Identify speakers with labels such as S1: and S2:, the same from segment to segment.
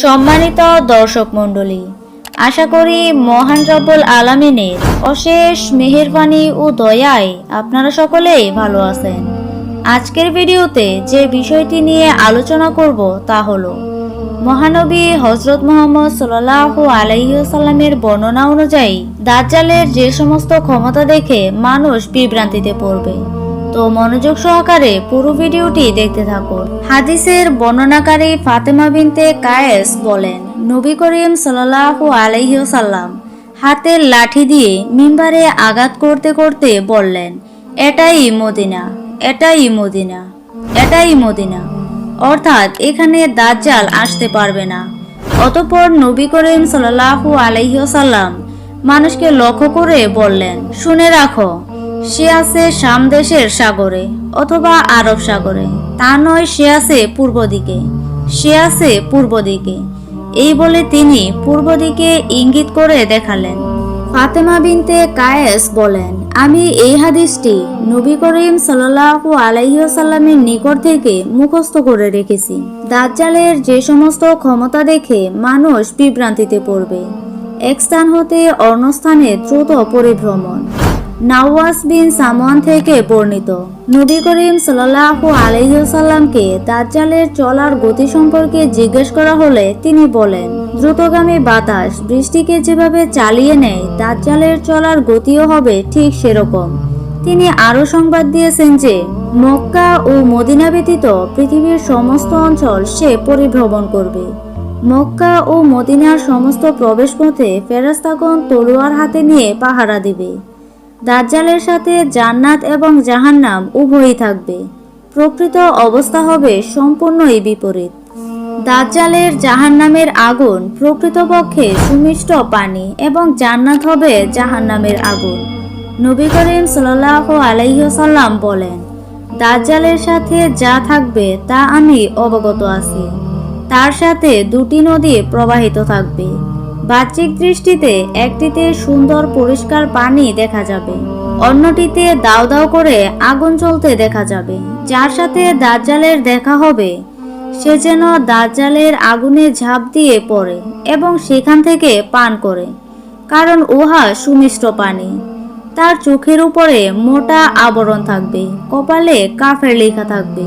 S1: সম্মানিত দর্শক মণ্ডলী, আশা করি মহান রব্বুল আলামিনের অশেষ মেহেরবানি ও দয়ায় আপনারা সকলেই ভালো আছেন। আজকের ভিডিওতে যে বিষয়টি নিয়ে আলোচনা করব তা হলো, মহানবী হজরত মোহাম্মদ সাল্লাহ আলাইসাল্লামের বর্ণনা অনুযায়ী দাজ্জালের যে সমস্ত ক্ষমতা দেখে মানুষ বিভ্রান্তিতে পড়বে তো মনোযোগ সহকারে পুরো ভিডিওটি দেখতে থাকুন। হাদিসের বর্ণনাকারী ফাতেমা বিনতে কায়েস বলেন, নবী করিম সাল্লাল্লাহু আলাইহি সাল্লাম হাতের লাঠি দিয়ে মিম্বারে আঘাত করতে করতে বললেন, এটাই মদিনা এটাই মদিনা এটাই মদিনা। অর্থাৎ এখানে দাজ্জাল আসতে পারবে না। অতঃপর নবী করিম সাল্লাল্লাহু আলাইহি সাল্লাম মানুষকে লক্ষ্য করে বললেন, শুনে রাখো সে আছে শাম দেশের সাগরে অথবা আরব সাগরে। তা নয় সে আছে পূর্ব দিকে, সে আছে পূর্ব দিকে। এই বলে তিনি পূর্ব দিকে ইঙ্গিত করে দেখালেন। ফাতেমা বিনতে কায়েস বলেন, আমি এই হাদিসটি নবী করিম সাল্লাল্লাহু আলাইহি সাল্লামের নিকট থেকে মুখস্থ করে রেখেছি। দাজ্জালের যে সমস্ত ক্ষমতা দেখে মানুষ বিভ্রান্তিতে পড়বে। এক স্থান হতে অন্য স্থানে দ্রুত পরিভ্রমণ। নাওয়াজ বিন সামওয়ান থেকে বর্ণিত। নবী করিম সাল্লাল্লাহু আলাইহি সাল্লামকে দাজ্জালের চলার গতি সম্পর্কে জিজ্ঞেস করা হলে তিনি বলেন, দ্রুতগামী বাতাস বৃষ্টিকে যেভাবে চালিয়ে নেয়, দাজ্জালের চলার গতিও হবে ঠিক সেরকম। তিনি আরও সংবাদ দিয়েছেন যে, মক্কা ও মদিনা ব্যতীত পৃথিবীর সমস্ত অঞ্চল সে পরিভ্রমণ করবে। মক্কা ও মদিনার সমস্ত প্রবেশপথে ফেরাস্তাগণ তলোয়ার হাতে নিয়ে পাহারা দিবে। দাজ্জালের সাথে জান্নাত এবং জাহান্নাম উভয়ই থাকবে। প্রকৃত অবস্থা হবে সম্পূর্ণই বিপরীত। দাজ্জালের জাহান্নামের আগুন প্রকৃতপক্ষে সুমিষ্ট পানি এবং জান্নাত হবে জাহান্নামের আগুন। নবী করিম সাল্লাহ আলাইসাল্লাম বলেন, দাজ্জালের সাথে যা থাকবে তা আমি অবগত আছি। তার সাথে দুটি নদী প্রবাহিত থাকবে। বাহ্যিক দৃষ্টিতে একটিতে সুন্দর পরিষ্কার পানি দেখা যাবে, অন্যটিতে দাও দাও করে আগুন চলতে দেখা যাবে। যার সাথে দাজ্জালের দেখা হবে, সে যেন দাজ্জালের আগুনে ঝাঁপ দিয়ে পড়ে এবং সেখান থেকে পান করে, কারণ উহা সুমিষ্ট পানি। তার চোখের উপরে মোটা আবরণ থাকবে, কপালে কাফের লেখা থাকবে।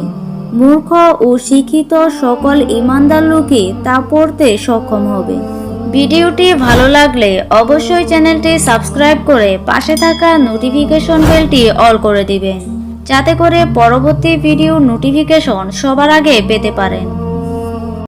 S1: মূর্খ ও শিক্ষিত সকল ইমানদার লোকই তা পড়তে সক্ষম হবে। ভিডিওটি ভালো লাগলে অবশ্যই চ্যানেলটি সাবস্ক্রাইব করে পাশে থাকা নোটিফিকেশন বেলটি অল করে দিবেন, যাতে করে পরবর্তী ভিডিও নোটিফিকেশন সবার আগে পেতে পারেন।